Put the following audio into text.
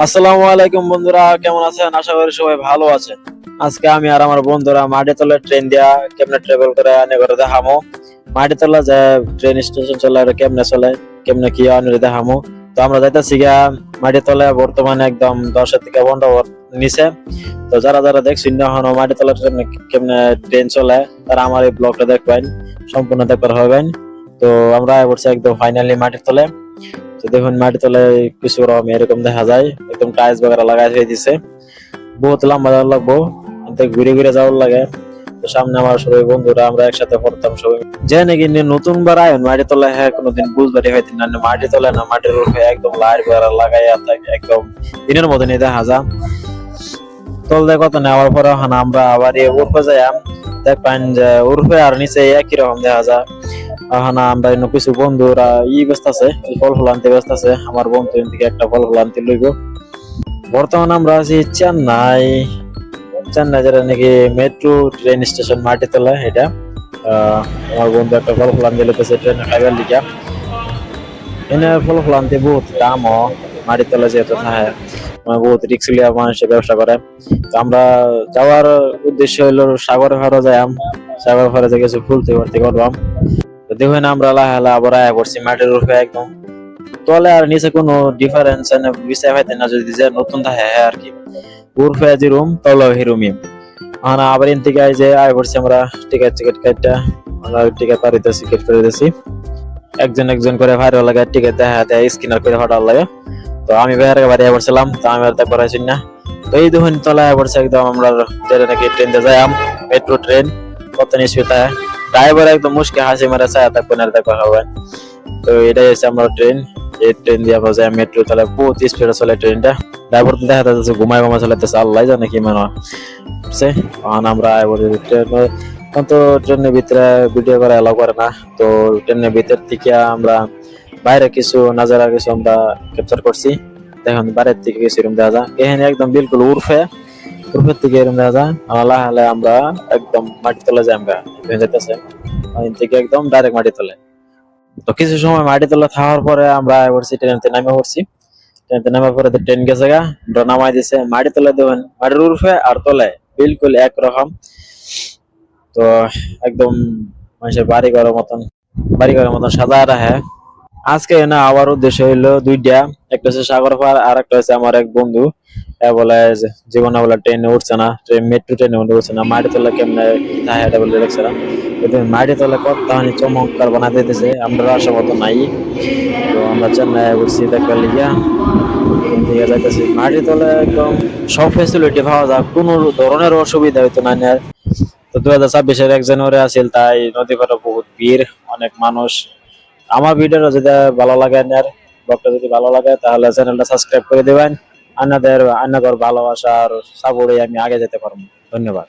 আসসালামু আলাইকুম বন্ধুরা, কেমন আছেন? আশা করি সবাই ভালো আছেন। আজকে আমি আর আমার বন্ধুরা মাটিতলা ট্রেন দিয়া কেমনে ট্রাভেল করে আনে করে দেখামো। মাটিতলা যে ট্রেন স্টেশন চলে আর কেমনে চলে, কেমনে কি আনে দেখামো। তো আমরা যাইতেছি গিয়া মাটিতলা বর্তমানে একদম দশের থেকে পনেরো নিচে। তো যারা যারা দেখছেন না এখনও মাটিতলা ট্রেন কেমনে ট্রেন চলে, তারা আমার এই ব্লগটা দেখবেন, সম্পূর্ণ দেখবার হবেন। তো আমরা বলছি একদম ফাইনালি মাটির তলে তো দেখুন, মাটি তলে কিছু রকম এরকম দেখা যায়। একদম টাইলস বগেরা লাগাই হয়ে দিছে। বহুত লম্বা যাওয়ার লাগবো এতে ঘুরে ঘুরে যাওয়ার লাগে। তো সামনে আমার সবাই বন্ধুরা, আমরা একসাথে পড়তাম সবাই। যে নাকি নতুন বার আয়ন, মাটি তলে হ্যাঁ কোনোদিন বুঝবারই হয়তো না মাটি তলে না, মাটির রূপে একদম লাইট বগেরা লাগাইয়া থাকে একদম দিনের মতনই দেখা যায়। তল দেখো তো, নেওয়ার পরে আমরা আবার উর্ফে যাই দেখবেন যে উর্ফে আর নিচে একই রকম দেখা যায়। এখন আমরা এনে কিছু বন্ধুরা ই ব্যস্ত আছে ফল ফল আনতে ব্যস্ত আছে। আমার বন্ধু থেকে একটা ফল ফল আনতে লইব। বর্তমানে আমরা আছি চেন্নাই। চেন্নাই যেটা নাকি মেট্রো ট্রেন স্টেশন মাটিতলা এটা। আমার বন্ধু একটা ফল ফল আনতে লইতেছে ট্রেনে খাইবার লিখা এনে ফল ফল আনতে বহুত দাম, ও। মাটিতলা যেহেতু থাকে মানে বহুত রিক্স লিয়া মানুষের ব্যবসা করে। তো আমরা যাওয়ার উদ্দেশ্য হইল সাগর ফারো যাই সাগর ফারে যে কিছু ফুলতে ভর্তি করবাম দেখুন আমরা লাহে লাহে আবার আয়া পড়ছি মাটির রূপে একদম। তলে আর নিচে কোনো ডিফারেন্স বিষয় হইতে না, যদি যে নতুন থাকে হ্যাঁ আর কি। উর্ফে যে রুম তলে হিরুমি আমরা আবার এন থেকে আই যে আয় পড়ছি আমরা টিকিট টিকিট কাটটা আমরা টিকিট পারিতেছি করে দিছি একজন একজন করে ভাইরে লাগে টিকিট দেখা দেয় স্ক্যানার করে ফাটার লাগে তো আমি বাইরে বাড়ি পড়ছিলাম তো আমি আর তা করাইছি না। তো এই দেখুন, তলায় পড়ছে একদম, আমরা ট্রেনে নাকি ট্রেন যাই মেট্রো ট্রেন কত নিশ্চিত ড্রাইভার একদম মুশকে হাসি মারা চায় তা কোনার দেখা হবে? তো এটাই হচ্ছে আমরা ট্রেন। এই ট্রেন দিয়ে আমরা যাই মেট্রো চলে বহুত স্পিডে চলে ট্রেনটা। ড্রাইভার দেখা যাচ্ছে ঘুমায় ঘুমায় চলাইতেছে আল্লাহ জানে কি মনে হচ্ছে তখন আমরা ট্রেন তো ট্রেনের ভিতরে ভিডিও করা এলাও করে না। তো ট্রেনের ভিতর থেকে আমরা বাইরে কিছু নাজারা কিছু আমরা ক্যাপচার করছি। দেখুন বাইরের থেকে কিছু এরকম দেখা যায়। এখানে একদম বিলকুল উর্ফে উর্ফের থেকে এরকম দেখা যায় আল্লাহ আল্লাহ আমরা একদম মাটি তলে যাই আমরা যেতেছে ওখান থেকে একদম ডাইরেক্ট মাটি তলে তো কিছু সময় মাটি তলে থাকার পরে আমরা পড়ছি ট্রেনতে নামে পড়ছি। ট্রেনতে নামার পরে ট্রেন গেছে গা নামাই দিছে মাটি তলে দেখুন, মাটির উর্ফে আর তলে বিলকুল একরকম। তো একদম মানুষের বাড়ি ঘরের মতন বাড়ি ঘরের মতন সাজায় রাখে। আজকে না আবার উদ্দেশ্য হইল দুইটা। একটা হচ্ছে সাগর পার আর একটা হচ্ছে আমার এক বন্ধু। বলে জীবনে বলে ট্রেনে উঠছে না ট্রেন মেট্রো ট্রেনে উঠছে না। মাটি তোলা কেমনে এটা বলে দেখছে না। মাটি তোলা কত চমৎকার বানা দিতেছে, আমরা আসার মতো নাই। তো আমরা চেন্নাই উঠছি দেখবার লিগিয়া যাইতেছি। মাটি তোলা একদম সব ফেসিলিটি পাওয়া যায়, কোনো ধরনের অসুবিধা হইতো না নেয়ার তো দুই হাজার ছাব্বিশের এক জানুয়ারি আসিল তাই নদী পাড়ে বহুত ভিড়, অনেক মানুষ। আমার ভিডিও যদি ভালো লাগে আর ব্লগটা যদি ভালো লাগে, তাহলে চ্যানেলটা সাবস্ক্রাইব করে দেবেন। আন্নাদের আন্নাগর ভালোবাসা আর সাপোর্টে আমি আগে যেতে পারব। ধন্যবাদ।